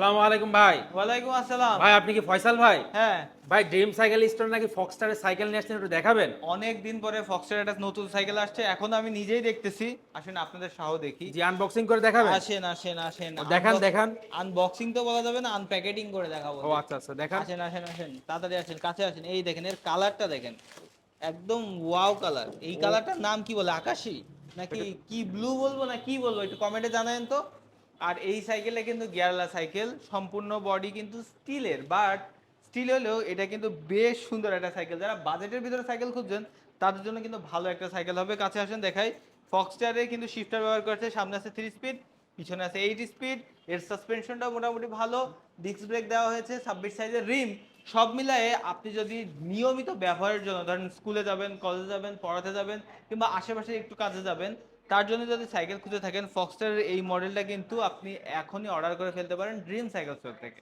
আসসালামু আলাইকুম ভাই। ওয়ালাইকুম আসসালাম। ভাই আপনি কি ফয়সাল ভাই? হ্যাঁ। ভাই ড্রিম সাইকেল স্টোর নাকি ফক্সটারের সাইকেল নিয়ে আসছেন একটু দেখাবেন? অনেক দিন পরে ফক্সের একটা নতুন সাইকেল আসছে। এখন আমি নিজেই দেখতেছি। আসেন আপনাদের সাহ দেখি। জি আনবক্সিং করে দেখাবেন? আসেন আসেন আসেন। দেখান, দেখান। আনবক্সিং তো বলা যাবে না আনপ্যাকেটিং করে দেখাবো। ও আচ্ছা আচ্ছা দেখান। আসেন আসেন আসেন। তাড়াতাড়ি আসেন কাছে আসেন। এই দেখেন এর কালারটা দেখেন। একদম ওয়াও কালার এই কালারটার নাম কি বলে আকাশি? নাকি কি ব্লু বলব না কি বলব একটু কমেন্টে জানাবেন তো। আর এই সাইকেলে কিন্তু গিয়ারলা সাইকেল, সম্পূর্ণ বডি কিন্তু স্টিলের বাট স্টিল হলেও এটা কিন্তু বেশ সুন্দর একটা সাইকেল। যারা বাজেটের ভিতরে সাইকেল খুঁজছেন, তাদের জন্য কিন্তু ভালো একটা সাইকেল হবে। কাছে আসেন, দেখাই। ফক্সটারে কিন্তু শিফটার ব্যবহার করেছে, সামনে আছে থ্রি স্পিড পিছনে আছে এইট স্পিড এর সাসপেনশনটাও মোটামুটি ভালো। ডিস্ক ব্রেক দেওয়া হয়েছে, ছাব্বিশ সাইজের রিম সব মিলায়ে আপনি যদি নিয়মিত ব্যবহারের জন্য, ধরেন স্কুলে যাবেন কলেজে যাবেন, পড়াতে যাবেন, কিংবা আশেপাশে একটু কাজে যাবেন তার জন্য যদি সাইকেল খুঁজে থাকেন ফক্সটারের এই মডেলটা কিন্তু আপনি এখনই অর্ডার করে ফেলতে পারেন ড্রিম সাইকেল স্টোর থেকে।